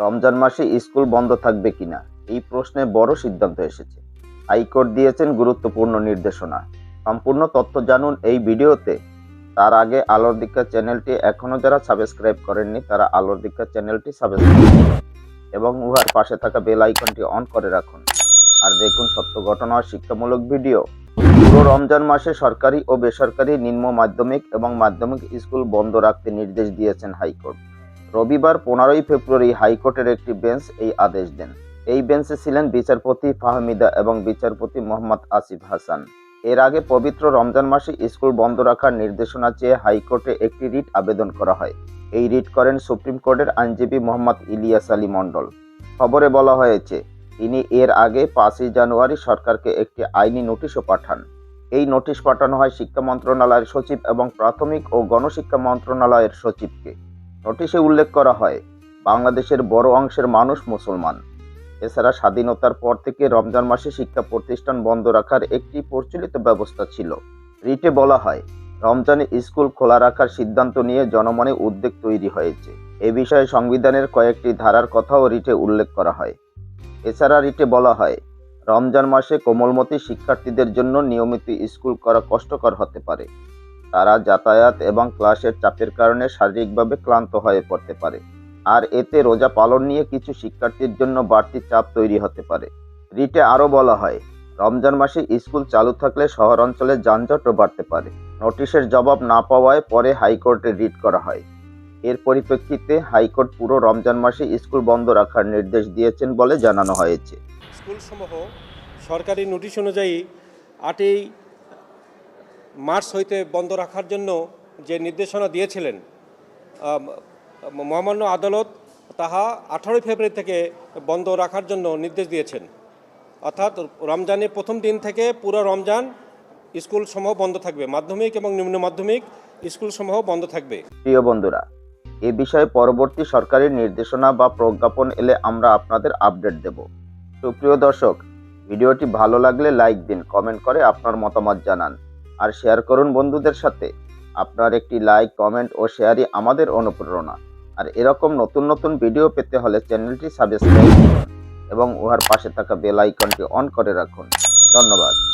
রমজান মাসে স্কুল বন্ধ থাকবে কিনা? এই প্রশ্নে বড় সিদ্ধান্ত এসেছে। হাইকোর্ট দিয়েছেন গুরুত্বপূর্ণ নির্দেশনা। সম্পূর্ণ তথ্য জানুন এই ভিডিওতে। তার আগে আলোর দীক্ষা চ্যানেলটি এখনও যারা সাবস্ক্রাইব করেননি, তারা আলোর দীক্ষা চ্যানেলটি সাবস্ক্রাইব করুন এবং উহার পাশে থাকা বেল আইকনটি অন করে রাখুন। আর দেখুন সত্য ঘটনা শিক্ষামূলক ভিডিও। পুরো রমজান মাসে সরকারি ও বেসরকারি নিম্ন মাধ্যমিক এবং মাধ্যমিক স্কুল বন্ধ রাখতে নির্দেশ দিয়েছেন হাইকোর্ট। রবিবার পনেরোই ফেব্রুয়ারি হাইকোর্টের একটি বেঞ্চ এই আদেশ দেন। এই বেঞ্চে ছিলেন বিচারপতি ফাহমিদা এবং বিচারপতি মোহাম্মদ আসিফ হাসান। এর আগে পবিত্র রমজান মাসে স্কুল বন্ধ রাখার নির্দেশনা চেয়ে হাইকোর্টে একটি রিট আবেদন করা হয়। এই রিট করেন সুপ্রিম কোর্টের আইনজীবী মোহাম্মদ ইলিয়াস আলী মণ্ডল। খবরে বলা হয়েছে তিনি এর আগে পাঁচই জানুয়ারি সরকারকে একটি আইনি নোটিশও পাঠান। এই নোটিশ পাঠানো হয় শিক্ষা মন্ত্রণালয়ের সচিব এবং প্রাথমিক ও গণশিক্ষা মন্ত্রণালয়ের সচিবকে। নোটিশে উল্লেখ করা হয়, বাংলাদেশের বড় অংশের মানুষ মুসলমান। এছাড়া স্বাধীনতার পর থেকে রমজান মাসে শিক্ষা প্রতিষ্ঠান বন্ধ রাখার একটি প্রচলিত ব্যবস্থা ছিল। রিটে বলা হয়, রমজানে স্কুল খোলা রাখার সিদ্ধান্ত নিয়ে জনমনে উদ্বেগ তৈরি হয়েছে। এ বিষয়ে সংবিধানের কয়েকটি ধারার কথাও রিটে উল্লেখ করা হয়। এছাড়া রিটে বলা হয়, রমজান মাসে কোমলমতি শিক্ষার্থীদের জন্য নিয়মিত স্কুল করা কষ্টকর হতে পারে। তারা যাতায়াত এবং ক্লাসের চাপের কারণে শারীরিকভাবে ক্লান্ত হয়ে পড়তে পারে। আর এতে রোজা পালন নিয়ে কিছু শিক্ষার্থীর জন্য বাড়তি চাপ তৈরি হতে পারে। রিটে আরও বলা হয়, রমজান মাসে স্কুল চালু থাকলে শহর অঞ্চলে যানজটও বাড়তে পারে। নোটিশের জবাব না পাওয়ায় পরে হাইকোর্টে রিট করা হয়। এর পরিপ্রেক্ষিতে হাইকোর্ট পুরো রমজান মাসে স্কুল বন্ধ রাখার নির্দেশ দিয়েছেন বলে জানানো হয়েছে। স্কুলসমূহ সরকারি নোটিশ অনুযায়ী আটই মার্চ হইতে বন্ধ রাখার জন্য যে নির্দেশনা দিয়েছিলেন মহামান্য আদালত, তাহা আঠারোই ফেব্রুয়ারি থেকে বন্ধ রাখার জন্য নির্দেশ দিয়েছেন। অর্থাৎ রমজানের প্রথম দিন থেকে পুরো রমজান স্কুলসমূহ বন্ধ থাকবে। মাধ্যমিক এবং নিম্ন মাধ্যমিক স্কুলসমূহ বন্ধ থাকবে। প্রিয় বন্ধুরা, এ বিষয়ে পরবর্তী সরকারি নির্দেশনা বা প্রজ্ঞাপন এলে আমরা আপনাদের আপডেট দেব। সুপ্রিয় দর্শক, ভিডিওটি ভালো লাগলে লাইক দিন, কমেন্ট করে আপনার মতামত জানান। আর শেয়ার করুন বন্ধুদের সাথে। আপনার একটি লাইক কমেন্ট ও শেয়ারই আমাদের অনুপ্রেরণা। আর এরকম নতুন নতুন ভিডিও পেতে হলে চ্যানেলটি সাবস্ক্রাইব করুন এবং উহার পাশে থাকা বেল আইকনটি অন করে রাখুন। ধন্যবাদ।